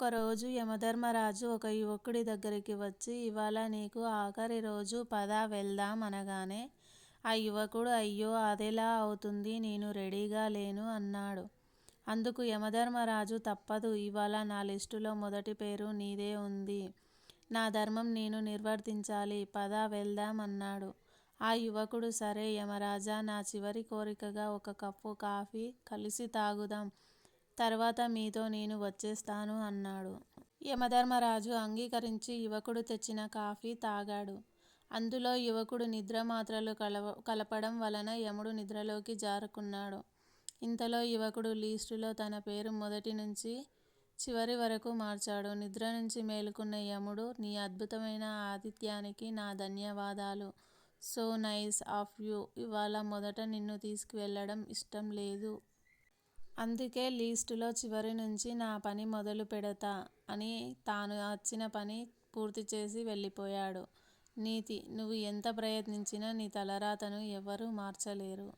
ఒకరోజు యమధర్మరాజు ఒక యువకుడి దగ్గరికి వచ్చి ఇవాళ నీకు ఆఖరి రోజు పదా వెళ్దాం అనగానే ఆ యువకుడు అయ్యో అదెలా అవుతుంది నేను రెడీగా లేను అన్నాడు. అందుకు యమధర్మరాజు తప్పదు ఇవాళ నా లిస్టులో మొదటి పేరు నీదే ఉంది. నా ధర్మం నేను నిర్వర్తించాలి పదా వెళ్దాం అన్నాడు. ఆ యువకుడు సరే యమరాజా నా చివరి కోరికగా ఒక కప్పు కాఫీ కలిసి తాగుదాం తర్వాత మీతో నేను వచ్చేస్తాను అన్నాడు. యమధర్మరాజు అంగీకరించి యువకుడు తెచ్చిన కాఫీ తాగాడు. అందులో యువకుడు నిద్ర మాత్రలు కలవ కలపడం వలన యముడు నిద్రలోకి జారుకున్నాడు. ఇంతలో యువకుడు లీస్టులో తన పేరు మొదటి నుంచి చివరి వరకు మార్చాడు. నిద్ర నుంచి మేలుకున్న యముడు నీ అద్భుతమైన ఆతిథ్యానికి నా ధన్యవాదాలు. సో నైస్ ఆఫ్ యూ ఇవాళ మొదట నిన్ను తీసుకువెళ్ళడం ఇష్టం లేదు అందుకే లీస్టులో చివరి నుంచి నా పని మొదలు పెడతా అని తాను వచ్చిన పని పూర్తి చేసి వెళ్ళిపోయాడు. నీతి నువ్వు ఎంత ప్రయత్నించినా నీ తలరాతను ఎవరూ మార్చలేరు.